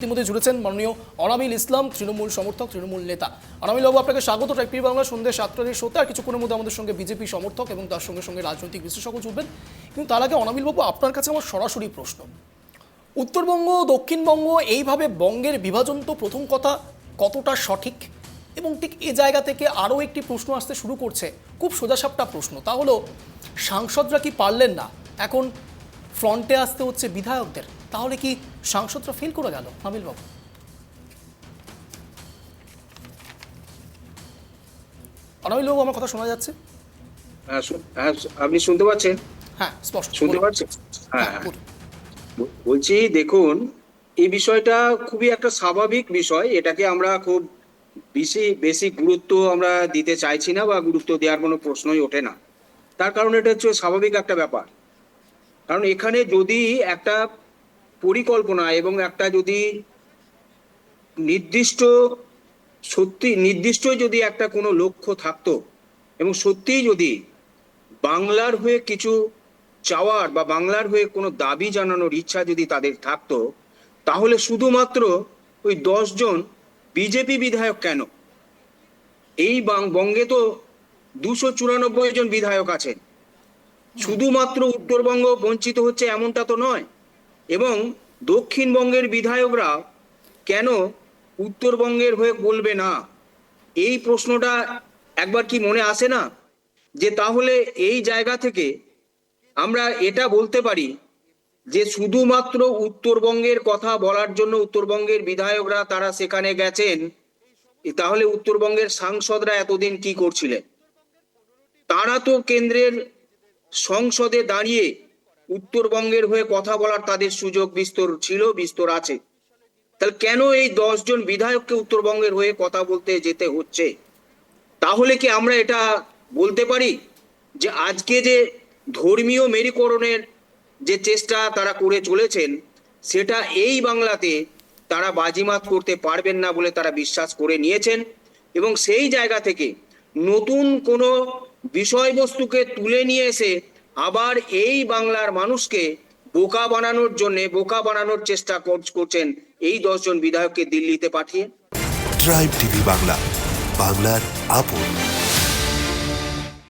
ইতিমধ্যে জুড়েছেন মাননীয় অনামিল ইসলাম, তৃণমূল সমর্থক, তৃণমূল নেতা। অনামিল বাবু, আপনাকে স্বাগত। টাইপি বাংলা সন্ধ্যে সাতটার শোতে আর কিছুক্ষণের মধ্যে আমাদের সঙ্গে বিজেপি সমর্থক এবং তার সঙ্গে সঙ্গে রাজনৈতিক বিশেষজ্ঞ জুড়বেন কিন্তু তার আগে অনামিল বাবু, আপনার কাছে আমার সরাসরি প্রশ্ন। উত্তরবঙ্গ, দক্ষিণবঙ্গ, এইভাবে বঙ্গের বিভাজন তো প্রথম কথা কতটা সঠিক? এবং ঠিক এ জায়গা থেকে আরও একটি প্রশ্ন আসতে শুরু করছে। খুব সোজাসাপটা প্রশ্ন। তা হলো, সাংসদরা কি পারলেন না? এখন ফ্রন্টে আসতে হচ্ছে বিধায়কদের। তাহলে কি সাংসদরা ফেল করে গেল আমিল বাবু অনামিল বাবু আমার কথা শোনা যাচ্ছে? হ্যাঁ হ্যাঁ আপনি শুনতে পাচ্ছেন? হ্যাঁ স্পষ্ট শুনতে পাচ্ছেন? হ্যাঁ হ্যাঁ হ্যাঁ। বলছি দেখুন এই বিষয়টা খুবই একটা স্বাভাবিক বিষয়। এটাকে আমরা খুব বেশি বেশি গুরুত্ব আমরা দিতে চাইছি না বা গুরুত্ব দেওয়ার কোনো প্রশ্নই ওঠে না। তার কারণ এটা হচ্ছে স্বাভাবিক একটা ব্যাপার। কারণ এখানে যদি একটা পরিকল্পনা এবং একটা যদি নির্দিষ্ট সত্যি, নির্দিষ্ট যদি একটা কোনো লক্ষ্য থাকতো এবং সত্যিই যদি বাংলার হয়ে কিছু চাওয়ার বা বাংলার হয়ে কোনো দাবি জানানোর ইচ্ছা যদি তাদের থাকতো, তাহলে শুধুমাত্র ওই জন বিজেপি বিধায়ক কেন? এই বঙ্গে তো দুশো চুরানব্বই জন বিধায়ক আছেন। শুধুমাত্র উত্তরবঙ্গ বঞ্চিত হচ্ছে এমনটা তো নয়। এবং দক্ষিণবঙ্গের বিধায়করা কেন উত্তরবঙ্গের হয়ে বলবে না? এই প্রশ্নটা একবার কি মনে আসে না? যে তাহলে এই জায়গা থেকে আমরা এটা বলতে পারি যে শুধুমাত্র উত্তরবঙ্গের কথা বলার জন্য উত্তরবঙ্গের বিধায়করা তারা সেখানে গেছেন, তাহলে উত্তরবঙ্গের সাংসদরা এতদিন কি করছিলেন? তারা তো কেন্দ্রের সংসদে দাঁড়িয়ে উত্তরবঙ্গের হয়ে কথা বলার তাদের সুযোগ বিস্তর ছিল, বিস্তর আছে। তাহলে কেন এই দশজন বিধায়ককে উত্তরবঙ্গের হয়ে কথা বলতে যেতে হচ্ছে? তাহলে কি আমরা এটা বলতে পারি যে আজকে যে ধর্মীয় মেরুকরণের যে চেষ্টা তারা করে চলেছেন, সেটা এই বাংলাতে তারা বাজিমাত করতে পারবেন না বলে তারা বিশ্বাস করে নিয়েছেন এবং সেই জায়গা থেকে নতুন কোনো বিষয়বস্তুকে তুলে নিয়ে এসে আবার এই বাংলার মানুষকে বোকা বানানোর জন্য বোকা বানানোর চেষ্টা কর- করছেন এই দশজন বিধায়ককে দিল্লিতে পাঠিয়ে। ট্রাইব টিভি বাংলা, বাংলার আপন।